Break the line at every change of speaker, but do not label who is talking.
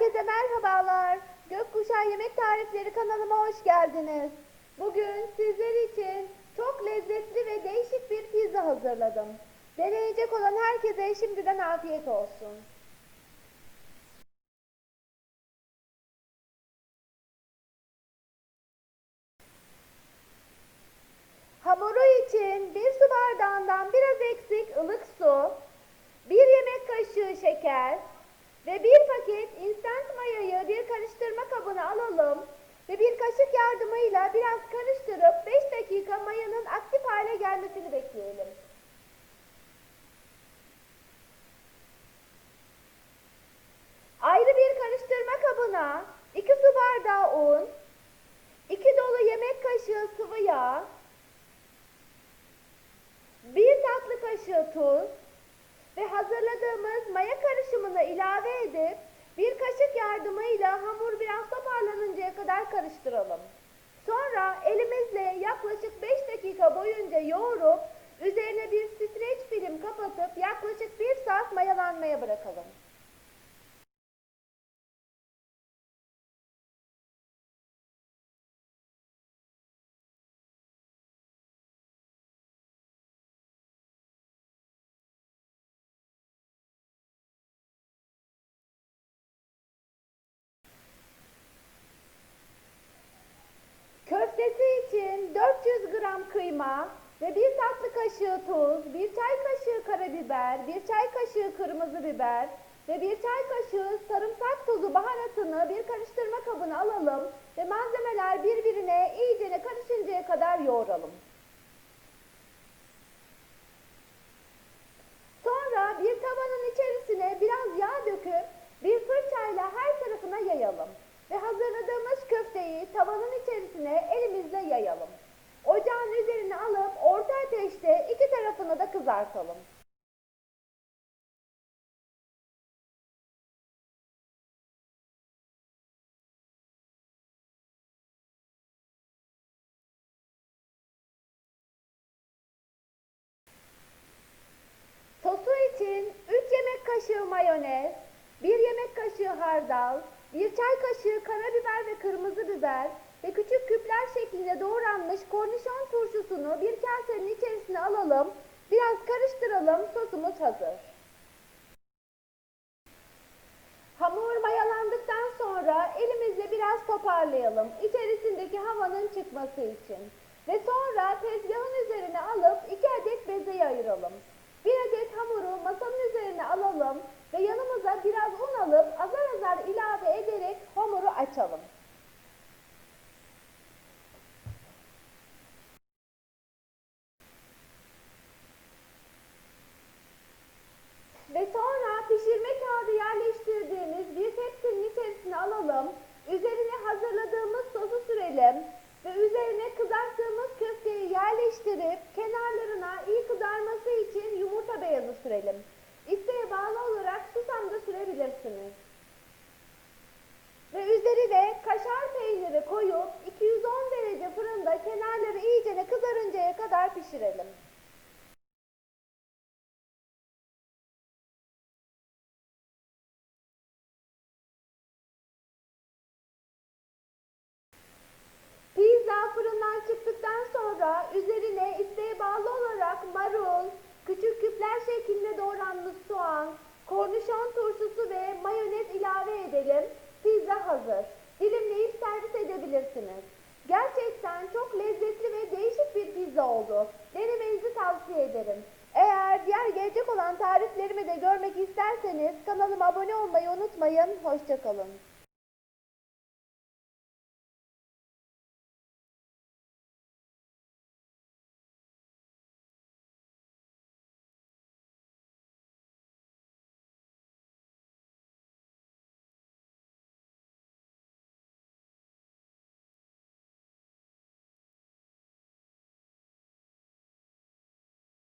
Herkese merhabalar. Gökkuşağı Yemek Tarifleri kanalıma hoş geldiniz. Bugün sizler için çok lezzetli ve değişik bir pizza hazırladım. Deneyecek olan herkese şimdiden afiyet olsun. Hamuru için bir su bardağından biraz eksik ılık su, bir yemek kaşığı şeker ve bir paket instant mayayı bir karıştırma kabına alalım ve bir kaşık yardımıyla biraz karıştırıp 5 dakika mayanın aktif hale gelmesini bekleyelim. Ayrı bir karıştırma kabına 2 su bardağı un, 2 dolu yemek kaşığı sıvı yağ, 1 tatlı kaşığı tuz ve hazırladığımız maya karışımını ilave edip bir kaşık yardımıyla hamur biraz toparlanıncaya kadar karıştıralım. Sonra elimizle yaklaşık 5 dakika boyunca yoğurup üzerine bir streç film kapatıp yaklaşık 1 saat mayalanmaya bırakalım. Kıyma ve bir tatlı kaşığı tuz, bir çay kaşığı karabiber, bir çay kaşığı kırmızı biber ve bir çay kaşığı sarımsak tozu baharatını bir karıştırma kabına alalım ve malzemeler birbirine iyicene karışıncaya kadar yoğuralım. Sonra bir tavanın içerisine biraz yağ döküp bir fırçayla her tarafına yayalım. Ve hazırladığımız köfteyi tavanın içerisine elimizle yayalım. Ocağın üzerine alıp orta ateşte iki tarafını da kızartalım. Sosu için 3 yemek kaşığı mayonez, 1 yemek kaşığı hardal, 1 çay kaşığı karabiber ve kırmızı biber ve küçük küpler şeklinde doğranmış kornişon turşusunu bir kasenin içerisine alalım. Biraz karıştıralım. Sosumuz hazır. Hamur mayalandıktan sonra elimizle biraz toparlayalım. İçerisindeki havanın çıkması için. Ve sonra tezgahın üzerine alıp 2 adet bezeyi ayıralım. Bir adet hamuru masanın üzerine alalım ve yanımıza biraz un alıp azar azar ilave ederek hamuru açalım. Ve sonra pişirme kağıdı yerleştirdiğimiz bir tepsinin içerisine alalım. Üzerine hazırladığımız sosu sürelim ve üzerine kızarttığımız köfteyi yerleştirip kenarlarına iyi kızarması için yumurta beyazı sürelim. İsteğe bağlı olarak susam da sürebilirsiniz. Ve üzerine kaşar peyniri koyup 210 derece fırında kenarları iyicene kızarıncaya kadar pişirelim. Sonra üzerine isteğe bağlı olarak marul, küçük küpler şeklinde doğranmış soğan, kornişon turşusu ve mayonez ilave edelim. Pizza hazır. Dilimleyip servis edebilirsiniz. Gerçekten çok lezzetli ve değişik bir pizza oldu. Denemenizi tavsiye ederim. Eğer diğer gelecek olan tariflerimi de görmek isterseniz kanalıma abone olmayı unutmayın. Hoşçakalın.